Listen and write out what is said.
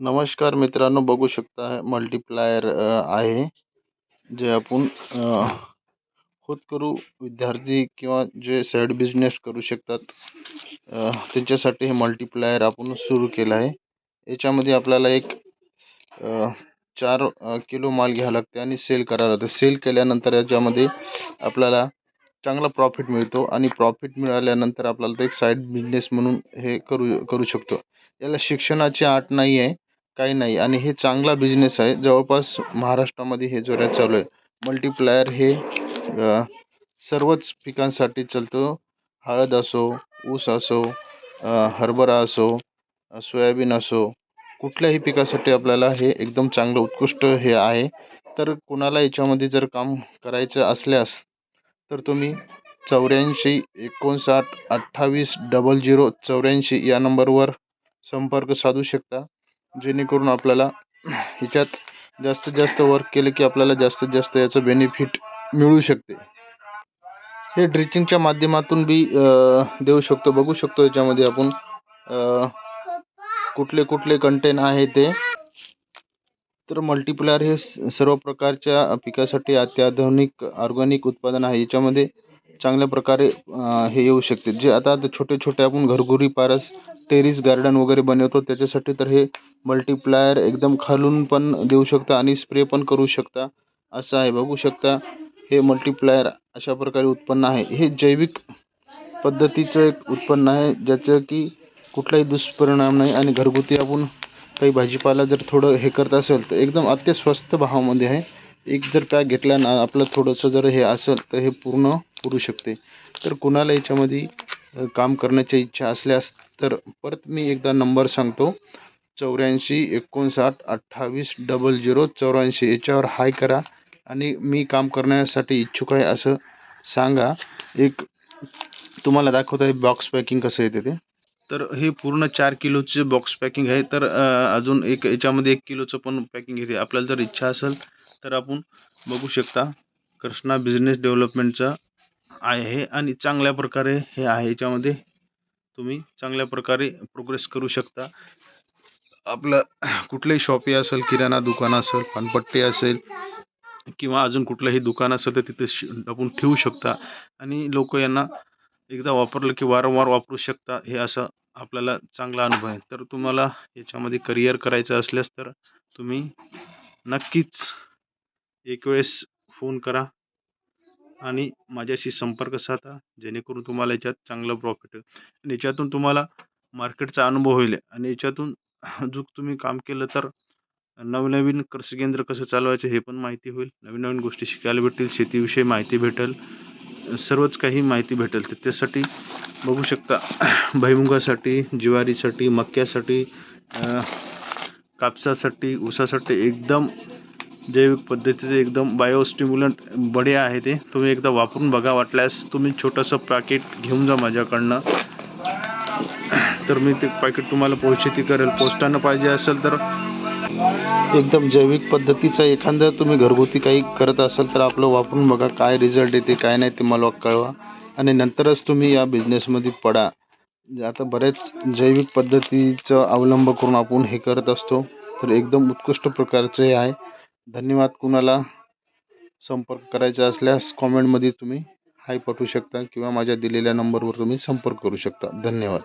नमस्कार मित्रांनो बघू शकता मल्टीप्लायर आहे. जे आपण होतकरू खुद करू विद्यार्थी किंवा जे साईड बिझनेस करू शकतात त्यांच्यासाठी हे मल्टीप्लायर आपण सुरू केलं आहे. याच्यामध्ये आपल्याला एक चार किलो माल घ्यावं लागते आणि सेल करावं लागतं सेल केल्यानंतर याच्यामध्ये आपल्याला चांगला प्रॉफिट मिळतो आणि प्रॉफिट मिळाल्यानंतर आपल्याला ते एक साईड बिझनेस म्हणून हे करू करू शकतो. याला शिक्षणाची आट नाही आहे. काही नाही. आणि हे चांगला बिझनेस आहे. जवळपास महाराष्ट्रामध्ये हे जोरात चालू आहे मल्टीप्लायर हे सर्वच पिकांसाठी चालतो. हळद असो ऊस असो हरभरा असो सोयाबीन असो कुठल्याही पिकासाठी आपल्याला हे एकदम चांगलं उत्कृष्ट हे आहे. तर कुणाला याच्यामध्ये जर काम करायचं असल्यास तर तुम्ही चौऱ्याऐंशी एकोणसाठ अठ्ठावीस डबल झिरो चौऱ्याऐंशी या नंबरवर संपर्क साधू शकता. जेणेकरून आपल्याला ह्याच्यात जास्तीत जास्त वर्क केलं की आपल्याला जास्तीत जास्त याचं बेनिफिट मिळू शकते. हे ड्रिचिंगच्या माध्यमातून बी देऊ शकतो बघू शकतो याच्यामध्ये आपण कुठले कुठले कंटेन आहे ते. तर मल्टीप्लायर हे सर्व प्रकारच्या पिकासाठी अत्याधुनिक ऑर्गॅनिक उत्पादन आहे. याच्यामध्ये चांगल्या प्रकारे हे येऊ शकते. जे आता आता छोटे छोटे आपण घरगुती पारस टेरिस गार्डन वगैरे बनवतो त्याच्यासाठी तर हे मल्टीप्लायर एकदम खालून पण देऊ शकता आणि स्प्रे पण करू शकता. असं आहे. बघू शकता हे मल्टीप्लायर अशा प्रकारे उत्पन्न आहे. हे जैविक पद्धतीचं एक उत्पन्न आहे ज्याचं की कुठलाही दुष्परिणाम नाही आणि घरगुती आपण काही भाजीपाला जर थोडं हे करत असेल तर एकदम अत्यस्वस्त स्वस्त भावामध्ये आहे. एक जर पॅक घेतला ना आपलं थोडंसं जर हे असेल तर हे पूर्ण करू शकते. तर कुणाला याच्यामध्ये काम करण्याची इच्छा असल्यास तर परत मी एकदा नंबर सांगतो. चौऱ्याऐंशी एकोणसाठ अठ्ठावीस डबल झिरो चौऱ्याऐंशी याच्यावर हाय करा आणि मी काम करण्यासाठी इच्छुक आहे असं सांगा. एक तुम्हाला दाखवत आहे बॉक्स पॅकिंग कसं येते ते. तर हे पूर्ण चार किलोचे बॉक्स पॅकिंग आहे. तर अजून एक याच्यामध्ये एक किलोचं पण पॅकिंग येते. आपल्याला जर इच्छा असेल तर आपण बघू शकता. कृष्णा बिझनेस डेव्हलपमेंटचा आहे आणि चांगल्या प्रकारे हे आहे. याच्यामध्ये तुम्ही चांगल्या प्रकारे प्रोग्रेस करू शकता. आपलं कुठलंही शॉपी असेल किराणा दुकान असेल पानपट्टी असेल किंवा अजून कुठलंही दुकान असेल तर तिथे श आपण ठेवू शकता. आणि लोक यांना एकदा वापरलं की वारंवार वापरू शकता हे असं आपल्याला चांगला अनुभव आहे. तर तुम्हाला याच्यामध्ये करिअर करायचं असल्यास तर तुम्ही नक्कीच एक वेळेस फोन करा. आणि माझ्याशी संपर्क साधा जेणेकरून तुम्हाला याच्यात चांगलं प्रॉफिट होईल. आणि याच्यातून तुम्हाला मार्केटचा अनुभव होईल आणि याच्यातून जो तुम्ही काम केलं तर नवनवीन कृषी केंद्र कसं चालवायचं हे पण माहिती होईल. नवीन नवीन गोष्टी शिकायला भेटतील शेतीविषयी माहिती भेटेल सर्वच काही माहिती भेटेल तर त्यासाठी बघू शकता. भैमुगासाठी ज्वारीसाठी मक्यासाठी कापसासाठी ऊसासाठी एकदम जैविक पद्धतीचे एकदम बायोस्टिम्युलंट बढे आहे ते. तुम्ही एकदा वापरून बघा वाटल्यास तुम्ही छोटंसं पॅकेट घेऊन जा माझ्याकडनं. तर मी ते पॅकेट तुम्हाला पोचती करेल. पोस्टानं पाहिजे असेल तर. एकदम जैविक पद्धतीचं एखादं तुम्ही घरगुती काही करत असाल तर आपलं वापरून बघा काय रिझल्ट येते काय नाही ते मला कळवा. आणि नंतरच तुम्ही या बिझनेसमध्ये पडा. आता बरेच जैविक पद्धतीचा अवलंब करून आपण हे करत असतो. तर एकदम उत्कृष्ट प्रकारचं हे आहे. धन्यवाद कुणाला संपर्क करायचा असल्यास कॉमेंटमध्ये तुम्ही हाय पाठवू शकता किंवा माझ्या दिलेल्या नंबरवर तुम्ही संपर्क करू शकता. धन्यवाद.